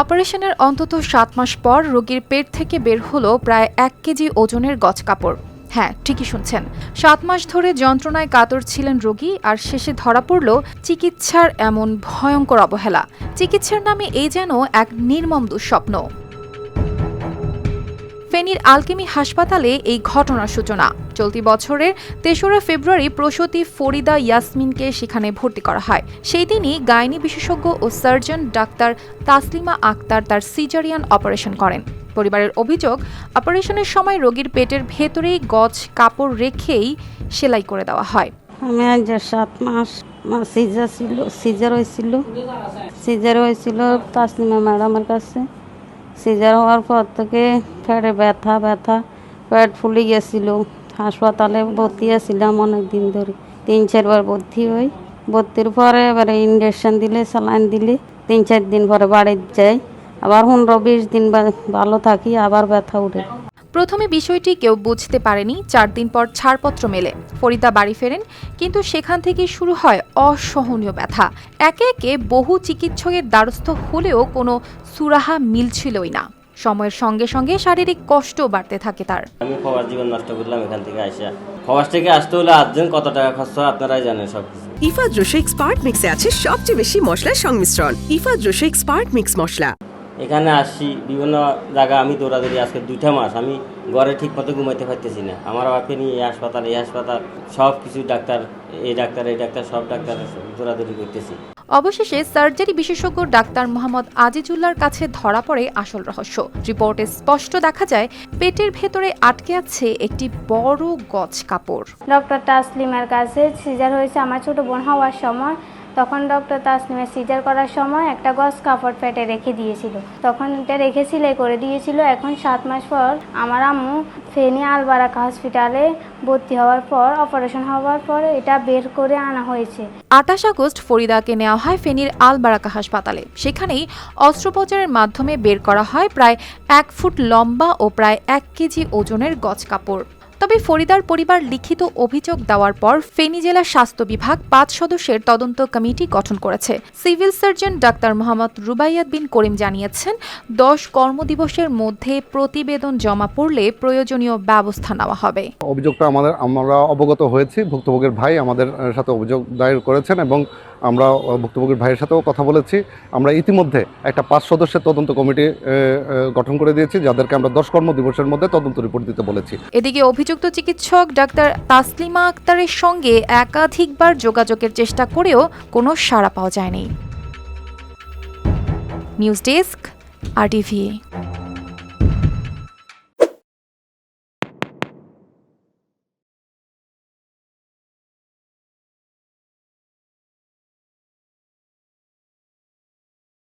অপারেশনের অন্তত সাত মাস পর রোগীর পেট থেকে বের হলো প্রায় এক কেজি ওজনের গজ কাপড়। হ্যাঁ ঠিকই শুনছেন। সাত মাস ধরে যন্ত্রণায় কাতর ছিলেন রোগী আর শেষে ধরা পড়ল চিকিৎসার এমন ভয়ঙ্কর অবহেলা। চিকিৎসার নামে এই যেন এক নির্মম দুঃস্বপ্ন। ফেনীর আলকেমি হাসপাতালে এই ঘটনার সূচনা। চলতি বছরের তেসরা ফেব্রুয়ারি প্রসূতি ফরিদা ইয়াসমিনকে সেখানে ভর্তি করা হয়। সেই দিনই গাইনি বিশেষজ্ঞ ও সার্জন ডাক্তার তাসলিমা আক্তার তার সিজারিয়ান অপারেশন করেন। পরিবারের অভিযোগ, অপারেশনের সময় রোগীর পেটের ভেতরেই গজ, কাপড় রেখেই সেলাই করে দেওয়া হয়। আমি আজ সাত মাস সিজার ছিল, সিজার হয়েছিল। সিজার হয়েছিল তাসলিমা ম্যাডামের কাছে। সিজার হওয়ার পর থেকে পেটে ব্যথা ব্যথা, পেট ফুলে গেছিল। হাসপাতালে ভর্তি আছিলাম অনেক দিন ধরে। তিন চারবার ভর্তি হই। ভর্তির পরে এবারে ইঞ্জেকশন দিলে স্যালাইন দিলে। তিন, চার দিন পরে বাড়ি যাই। আবার পনেরো, বিশ দিন ভালো থাকি, আবার ব্যথা উঠে। প্রথমে বিষয়টি কেউ বুঝতে পারেনি। চার দিন পর ছাড়পত্র মেলে। ফরিদা বাড়ি ফেরেন, কিন্তু সেখান থেকে শুরু হয় অসহনীয় ব্যথা। একে একে বহু চিকিৎসকের দ্বারস্থ হলেও কোনো সুরাহা মিলছিলই না। সময়ের সঙ্গে সঙ্গে শারীরিক কষ্ট বাড়তে থাকে তার। আমি প্রবাস জীবন নষ্ট করলাম এখান থেকে আসা প্রবাস থেকে আসতে হলে আটজন কত টাকা খরচ হয় আপনারাই জানেন সব কিছু ইফাদ রোশেক স্পার্ট মিক্সে আছে সবচেয়ে বেশি মশলার সংমিশ্রণ। ইফাদ রোশেক স্পার্ট মিক্স মশলা। এখানে আসি বিভিন্ন জায়গা আমি দৌড়াদৌড়ি আজকে দুইটা মাস আমি ঘরে ঠিক মতো ঘুমাইতে পারতেছি না। আমার বাপকে নিয়ে এই হাসপাতাল এই হাসপাতাল সব কিছু ডাক্তার এই ডাক্তার এই ডাক্তার সব ডাক্তার দৌড়াদৌড়ি করতেছি। অবশেষে সার্জারি বিশেষজ্ঞ ডাক্তার মোহাম্মদ আজিজুল্লার কাছে ধরা পড়ে আসল রহস্য। রিপোর্টে স্পষ্ট দেখা যায়, পেটের ভেতরে আটকে আছে একটি বড় গজ কাপড়। ডক্টর তাসলিমের কাছে সিজার হয়েছে। আমার ছোট বোন হওয়ার সময় তখন ডক্টর তাসলিমের সিজার করার সময় একটা গজ কাপড় পেটে রেখে দিয়েছিল। তখন এটা রেখে সিলাই করে দিয়েছিল। এখন সাত মাস পর আমার আম্মু ফেনী আলবারাকা হসপিটালে ভর্তি হওয়ার পর, অপারেশন হওয়ার পর এটা বের করে আনা হয়েছে। আটাশ আগস্ট ফরিদাকে নেওয়া হয় ফেনীর আলবারাকা হাসপাতালে। সেখানেই অস্ত্রোপচারের মাধ্যমে বের করা হয় প্রায় এক ফুট লম্বা ও প্রায় এক কেজি ওজনের গজ কাপড়। তবে ফরিদার পরিবার লিখিত অভিযোগ দেওয়ার পর ফেনী জেলা স্বাস্থ্য বিভাগ পাঁচ সদস্যের তদন্ত কমিটি গঠন করেছে। Civil surgeon doctor Mohammad Rubaiyat bin Karim জানিয়েছেন, দশ কর্মদিবসের মধ্যে প্রতিবেদন জমা পড়লে প্রয়োজনীয় ব্যবস্থা নেওয়া হবে। অভিযোগটা আমাদের, আমরা অবগত হয়েছি। ভুক্তভোগের ভাই আমাদের সাথে অভিযোগ দায়ের করেছেন এবং আমরা ভুক্তভোগীর ভাইয়ের সাথেও কথা বলেছি। আমরা ইতিমধ্যে একটা পাঁচ সদস্যের তদন্ত কমিটি গঠন করে দিয়েছি, যাদেরকে আমরা দশ কর্মদিবসের মধ্যে তদন্ত রিপোর্ট দিতে বলেছি। এদিকে অভিযুক্ত চিকিৎসক ডাক্তার তাসলিমা আক্তারের সঙ্গে একাধিকবার যোগাযোগের চেষ্টা করেও কোনো সাড়া পাওয়া যায়নি। নিউজ ডেস্ক, আর